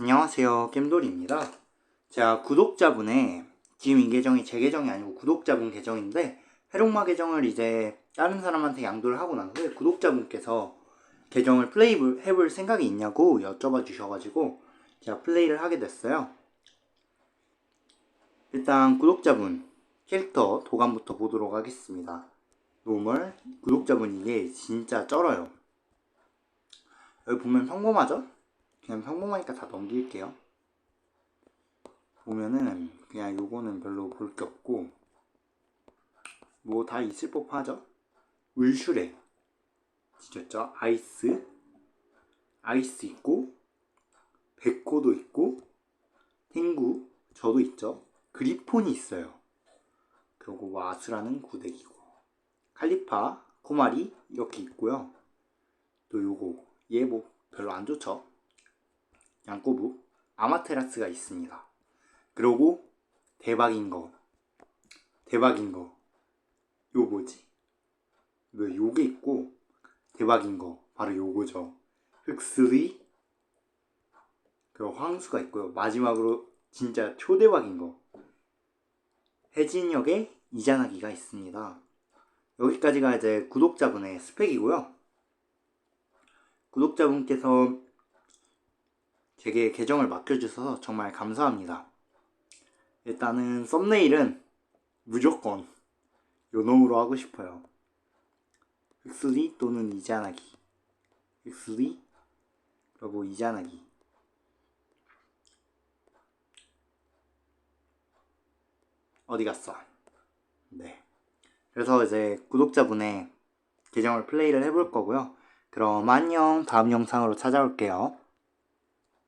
안녕하세요. 겜돌이입니다. 제가 구독자분의 지금 이 계정이 제 계정이 아니고 구독자분 계정인데 해롱마 계정을 이제 다른 사람한테 양도를 하고 난 후에 구독자분께서 계정을 플레이 해볼 생각이 있냐고 여쭤봐 주셔가지고 제가 플레이를 하게 됐어요. 일단 구독자분 캐릭터 도감부터 보도록 하겠습니다. 노멀 구독자분 이게 진짜 쩔어요. 여기 보면 평범하죠? 그냥 평범하니까 다 넘길게요. 보면은 그냥 요거는 별로 볼 게 없고 뭐 다 있을 법하죠. 울슈레 지졌죠? 아이스 아이스 있고 백호도 있고 탱구 저도 있죠. 그리폰이 있어요. 그리고 와스라는 구덱이고 칼리파 코마리 이렇게 있고요. 또 요거 얘 뭐 별로 안 좋죠. 양꼬부 아마테라스가 있습니다. 그리고 대박인 거 대박인 거요 뭐지? 왜 요게 있고 대박인 거 바로 요거죠. 흑스리 그리고 황수가 있고요. 마지막으로 진짜 초대박인 거 해진역에 이자나기가 있습니다. 여기까지가 이제 구독자분의 스펙이고요. 구독자분께서 제게 계정을 맡겨주셔서 정말 감사합니다. 일단은 썸네일은 무조건 요놈으로 하고 싶어요. 흑수리 또는 이자나기. 흑수리 그리고 이자나기. 어디 갔어? 네. 그래서 이제 구독자분의 계정을 플레이를 해볼 거고요. 그럼 안녕. 다음 영상으로 찾아올게요.